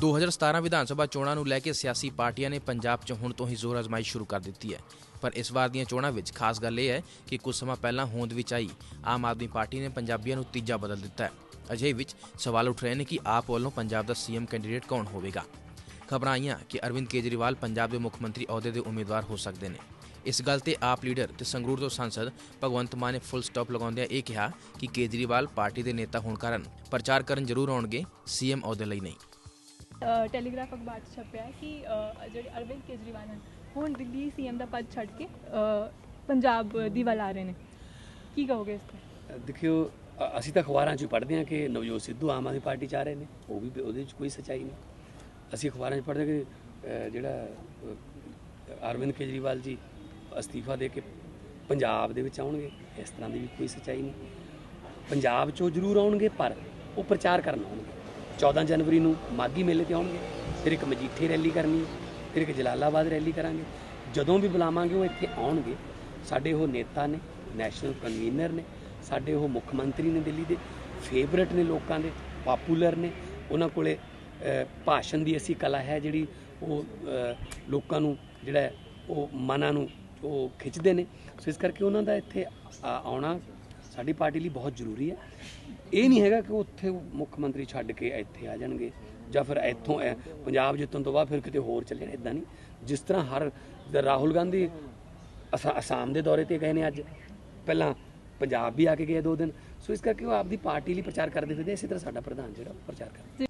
2017 ਵਿਧਾਨ ਸਭਾ ਚੋਣਾਂ ਨੂੰ ਲੈ ਕੇ ਸਿਆਸੀ ਪਾਰਟੀਆਂ ਨੇ ਪੰਜਾਬ 'ਚ ਹੁਣ ਤੋਂ ਹੀ ਜ਼ੋਰ ਅਜ਼ਮਾਇਸ਼ ਸ਼ੁਰੂ ਕਰ ਦਿੱਤੀ ਹੈ। ਪਰ ਇਸ ਵਾਰ ਦੀਆਂ ਚੋਣਾਂ ਵਿੱਚ ਖਾਸ ਗੱਲ ਇਹ ਹੈ ਕਿ ਕੁਝ ਸਮਾਂ ਪਹਿਲਾਂ ਹੋਂਦ ਵਿੱਚ ਆਈ, ਆਮ ਆਦਮੀ ਪਾਰਟੀ ਨੇ ਪੰਜਾਬੀਆਂ ਨੂੰ ਤੀਜਾ ਬਦਲ ਦਿੱਤਾ ਹੈ। ਅਜਿਹੇ ਵਿੱਚ ਸਵਾਲ ਉੱਠ ਰਹੇ ਨੇ ਕਿ ਆਪ ਵੱਲੋਂ ਪੰਜਾਬ ਦਾ ਸੀਐਮ ਕੈਂਡੀਡੇਟ ਕੌਣ ਹੋਵੇਗਾ? ਖਬਰਾਂ ਆਈਆਂ ਕਿ ਅਰਵਿੰਦ ਕੇਜਰੀਵਾਲ ਪੰਜਾਬ ਦੇ ਮੁੱਖ ਮੰਤਰੀ ਅਹੁਦੇ ਦੇ ਉਮੀਦਵਾਰ ਹੋ ਸਕਦੇ ਨੇ। ਇਸ ਗੱਲ ਤੇ ਆਪ ਲੀਡਰ ਤੇ ਸੰਗਰੂਰ ਤੋਂ ਸੰਸਦ ਭਗਵੰਤ ਮਾਨ ਨੇ ਫੁੱਲ ਸਟਾਪ ਲਗਾਉਂਦਿਆਂ ਇਹ ਕਿਹਾ ਕਿ ਕੇਜਰੀਵਾਲ ਪਾਰਟੀ ਦੇ ਨੇਤਾ ਹੋਣ ਕਾਰਨ ਪ੍ਰਚਾਰ ਕਰਨ ਜ਼ਰੂਰ ਆਉਣਗੇ, ਸੀਐਮ ਅਹੁਦੇ ਲਈ ਨਹੀਂ। ਟੈਲੀਗ੍ਰਾਫ ਅਖਬਾਰ 'ਚ ਛਪਿਆ ਕਿ ਜਿਹੜੇ ਅਰਵਿੰਦ ਕੇਜਰੀਵਾਲ ਹਨ, ਹੁਣ ਦਿੱਲੀ ਸੀਐਮ ਦਾ ਪਦ ਛੱਡ ਕੇ ਪੰਜਾਬ ਦੀ ਵੱਲ ਆ ਰਹੇ ਨੇ। ਕੀ ਕਹੋਗੇ ਇਸ ਤੇ? ਦੇਖਿਓ ਅਸੀਂ ਤਾਂ ਅਖਬਾਰਾਂ 'ਚ ਪੜ੍ਹਦੇ ਹਾਂ ਕਿ ਨਵਜੋਤ ਸਿੱਧੂ ਆਮ ਆਦਮੀ ਪਾਰਟੀ 'ਚ ਆ ਰਹੇ ਨੇ। ਉਹ ਵੀ ਉਹਦੇ 'ਚ ਕੋਈ ਸੱਚਾਈ ਨਹੀਂ। ਅਸੀਂ ਅਖਬਾਰਾਂ 'ਚ ਪੜ੍ਹਦੇ ਕਿ ਜਿਹੜਾ ਅਰਵਿੰਦ ਕੇਜਰੀਵਾਲ ਜੀ ਅਸਤੀਫਾ ਦੇ ਕੇ ਪੰਜਾਬ ਦੇ ਵਿੱਚ ਆਉਣਗੇ, ਇਸ ਤਰ੍ਹਾਂ ਦੀ ਵੀ ਕੋਈ ਸੱਚਾਈ ਨਹੀਂ। ਪੰਜਾਬ 'ਚੋਂ ਜ਼ਰੂਰ ਆਉਣਗੇ, ਪਰ ਉਹ ਪ੍ਰਚਾਰ ਕਰਨ ਆਉਣਗੇ। 14 ਜਨਵਰੀ ਨੂੰ ਮਾਗੀ ਮੇਲੇ ਤੇ ਆਉਣਗੇ, ਫਿਰ ਇੱਕ ਮਜੀਠੇ ਰੈਲੀ ਕਰਨੀ ਹੈ, ਫਿਰ ਇੱਕ ਜਲਾਲਾਬਾਦ ਰੈਲੀ ਕਰਾਂਗੇ। ਜਦੋਂ ਵੀ ਬੁਲਾਵਾਂਗੇ, ਉਹ ਇੱਥੇ ਆਉਣਗੇ। ਸਾਡੇ ਉਹ ਨੇਤਾ ਨੇ, ਨੈਸ਼ਨਲ ਕਨਵੀਨਰ ਨੇ, ਸਾਡੇ ਉਹ ਮੁੱਖ ਮੰਤਰੀ ਨੇ ਦਿੱਲੀ ਦੇ, ਫੇਵਰਟ ਨੇ ਲੋਕਾਂ ਦੇ, ਪਪੂਲਰ ਨੇ। ਉਹਨਾਂ ਕੋਲੇ ਭਾਸ਼ਣ ਦੀ ਅਸੀਂ ਕਲਾ ਹੈ ਜਿਹੜੀ ਉਹ ਲੋਕਾਂ ਨੂੰ ਜਿਹੜਾ ਉਹ ਮਨਾਂ ਨੂੰ ਉਹ ਖਿੱਚਦੇ ਨੇ। ਸੋ ਇਸ ਕਰਕੇ ਉਹਨਾਂ ਦਾ ਇੱਥੇ ਆ- ਆਉਣਾ ਸਾਡੀ ਪਾਰਟੀ ਲਈ ਬਹੁਤ ਜ਼ਰੂਰੀ ਹੈ। ਇਹ ਨਹੀਂ ਹੈਗਾ ਕਿ ਉੱਥੇ ਮੁੱਖ ਮੰਤਰੀ ਛੱਡ ਕੇ ਇੱਥੇ ਆ ਜਾਣਗੇ ਜਾਂ ਫਿਰ ਇੱਥੋਂ ਇਹ ਪੰਜਾਬ ਜਿੱਤਣ ਤੋਂ ਬਾਅਦ ਫਿਰ ਕਿਤੇ ਹੋਰ ਚੱਲੇ ਜਾਣ ਇਦਾਂ ਨਹੀਂ। ਜਿਸ ਤਰ੍ਹਾਂ ਹਰ ਰਾਹੁਲ ਗਾਂਧੀ ਅਸਾ- ਅਸਾਮ ਦੇ ਦੌਰੇ ਤੇ ਗਏ ਨੇ ਅੱਜ। ਪਹਿਲਾਂ ਪੰਜਾਬ ਵੀ ਆ ਕੇ ਗਏ ਦੋ ਦਿਨ। ਸੋ ਇਸ ਕਰਕੇ ਉਹ ਆਪਦੀ ਪਾਰਟੀ ਲਈ ਪ੍ਰਚਾਰ ਕਰਦੇ ਫਿਰਦੇ ਇਸੇ ਤਰ੍ਹਾਂ ਸਾਡਾ ਪ੍ਰਧਾਨ ਜਿਹੜਾ ਉਹ ਪ੍ਰਚਾਰ ਕਰਦਾ।